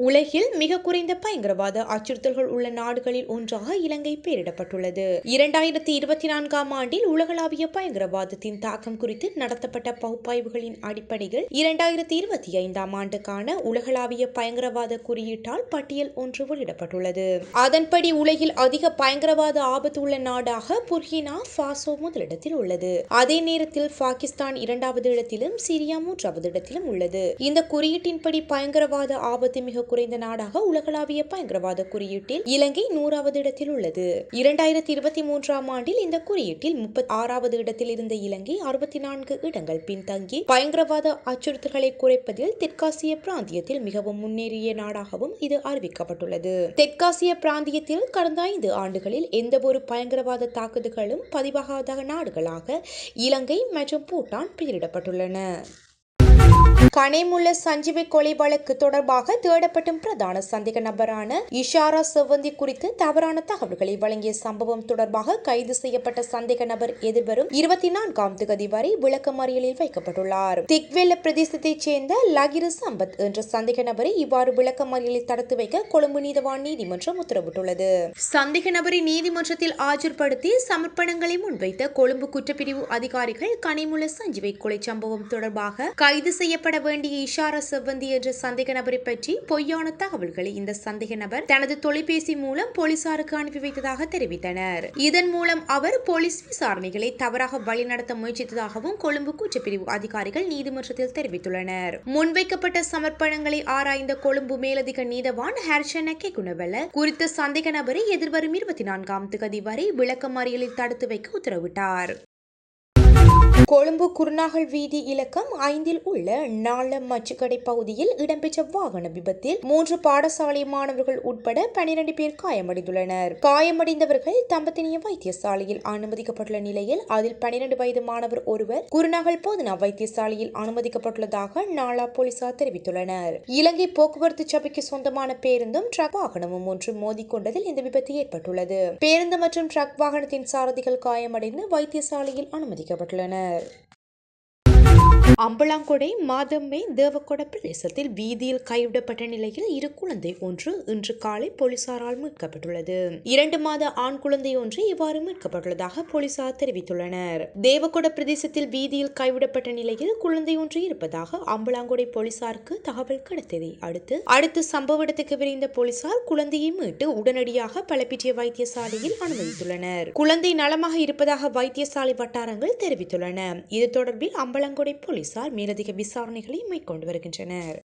உலகில் மிக குறைந்த பயங்கரவாத அச்சுறுத்தல்கள் உள்ள நாடுகளில் ஒன்றாக இலங்கை பெயரிடப்பட்டுள்ளது. இரண்டாயிரத்தி இருபத்தி நான்காம் ஆண்டில் உலகளாவிய பயங்கரவாதத்தின் தாக்கம் குறித்து நடத்தப்பட்ட பகுப்பாய்வுகளின் அடிப்படையில் இரண்டாயிரத்தி இருபத்தி ஐந்தாம் ஆண்டுக்கான உலகளாவிய பயங்கரவாத குறியீட்டால் பட்டியல் ஒன்று வெளியிடப்பட்டுள்ளது. அதன்படி உலகில் அதிக பயங்கரவாத ஆபத்து உள்ள நாடாக புர்கினா ஃபாசோ முதலிடத்தில் உள்ளது. அதே நேரத்தில் பாகிஸ்தான் இரண்டாவது இடத்திலும் சிரியா மூன்றாவது இடத்திலும் உள்ளது. இந்த குறியீட்டின்படி பயங்கரவாத ஆபத்து மிக குறைந்த நாடாக உலகளாவிய பயங்கரவாத குறியீட்டில் இலங்கை நூறாவது இடத்தில் உள்ளது. இரண்டாயிரத்தி இருபத்தி மூன்றாம் ஆண்டில் இந்த குறியீட்டில் முப்பத்தி ஆறாவது இடத்தில் இருந்த இலங்கை அறுபத்தி நான்கு இடங்கள் பின்தங்கி பயங்கரவாத அச்சுறுத்தல்களை குறைப்பதில் தெற்காசிய பிராந்தியத்தில் மிகவும் முன்னேறிய நாடாகவும் இது அறிவிக்கப்பட்டுள்ளது. தெற்காசிய பிராந்தியத்தில் கடந்த ஐந்து ஆண்டுகளில் எந்தவொரு பயங்கரவாத தாக்குதல்களும் பதிவாகாத நாடுகளாக இலங்கை மற்றும் பூட்டான் பெயரிடப்பட்டுள்ளன. கனைமுல்ல சஞ்சீவி கொலை வழக்கு தொடர்பாக தேடப்படும் பிரதான சந்தேக நபரான இஷாரா செவ்வந்தி குறித்து தவறான தகவல்களை வழங்கிய சம்பவம் தொடர்பாக கைது செய்யப்பட்ட சந்தேக நபர் எதிர்வரும் இருபத்தி நான்காம் தேதி வரை விளக்கமறியலில் வைக்கப்பட்டுள்ளார். திக்வெல்ல பிரதேசத்தைச் சேர்ந்த லகிரு சம்பத் என்ற சந்தேக நபரை இவ்வாறு விளக்கமறியலில் தடுத்து வைக்க கொழும்பு நீதவான் நீதிமன்றம் உத்தரவிட்டுள்ளது. சந்தேக நபரை நீதிமன்றத்தில் ஆஜர்படுத்தி சமர்ப்பணங்களை முன்வைத்த கொழும்பு குற்றப்பிரிவு அதிகாரிகள் கனிமுள்ள சஞ்சீவை கொலை சம்பவம் தொடர்பாக கைது செய்யப்பட வேண்டிய இஷாரா செவ்வந்தி என்ற சந்தேக நபரை பற்றி பொய்யான தகவல்களை இந்த சந்தேக நபர் தனது தொலைபேசி மூலம் போலீசாருக்கு அனுப்பி வைத்ததாக தெரிவித்தனர். இதன் மூலம் அவர் போலீஸ் விசாரணைகளை தவறாக வழிநடத்த முயற்சித்ததாகவும் கொழும்பு குற்றப்பிரிவு அதிகாரிகள் நீதிமன்றத்தில் தெரிவித்துள்ளனர். முன்வைக்கப்பட்ட சமர்ப்பணங்களை ஆராய்ந்த கொழும்பு மேலதிக நீதவான் ஹர்ஷன குணவல்ல குறித்த சந்தேக நபரை எதிர்வரும் இருபத்தி நான்காம் தேதி வரை விளக்கமறியலில் தடுத்து வைக்க உத்தரவிட்டார். கொழும்பு குருநாகல் வீதி இலக்கம் ஐந்தில் உள்ள நாளம் மச்சுக்கடை பகுதியில் இடம்பெற்ற வாகன விபத்தில் மூன்று பாடசாலை மாணவர்கள் உட்பட பனிரெண்டு பேர் காயமடைந்துள்ளனர். காயமடைந்தவர்கள் தம்பத்தினிய வைத்தியசாலையில் அனுமதிக்கப்பட்டுள்ள நிலையில் அதில் பனிரெண்டு வயது மாணவர் ஒருவர் குருநாகல் போதனா வைத்தியசாலையில் அனுமதிக்கப்பட்டுள்ளதாக நாளா போலீசார் தெரிவித்துள்ளனர். இலங்கை போக்குவரத்து சபைக்கு சொந்தமான பேருந்தும் ட்ரக் வாகனமும் ஒன்று மோதிக்கொண்டதில் இந்த விபத்து ஏற்பட்டுள்ளது. பேருந்து மற்றும் ட்ரக் வாகனத்தின் சாரதிகள் காயமடைந்து வைத்தியசாலையில் அனுமதிக்கப்பட்டுள்ளனர். that அம்பலாங்கொடை மாதம்மை தேவக்கொட பிரதேசத்தில் வீதியில் கைவிடப்பட்ட நிலையில் இரு குழந்தை ஒன்று இன்று காலை போலீசாரால் மீட்கப்பட்டுள்ளது. இரண்டு மாத ஆண் குழந்தை ஒன்று இவ்வாறு மீட்கப்பட்டுள்ளதாக போலீசார் தெரிவித்துள்ளனர். தேவக்கொட பிரதேசத்தில் வீதியில் கைவிடப்பட்ட நிலையில் குழந்தை ஒன்று இருப்பதாக அம்பலாங்கொடை போலீசாருக்கு தகவல் கிடைத்ததை அடுத்து அடுத்து சம்பவ இடத்துக்கு விரைந்த போலீசார் குழந்தையை மீட்டு உடனடியாக பலப்பிட்டிய வைத்தியசாலையில் அனுமதித்துள்ளனர். குழந்தை நலமாக இருப்பதாக வைத்தியசாலை வட்டாரங்கள் தெரிவித்துள்ளன. இது தொடர்பில் அம்பலங்கொடை போலீசார் மேலதிக விசாரணைகளை மேற்கொண்டு வருகின்றனர்.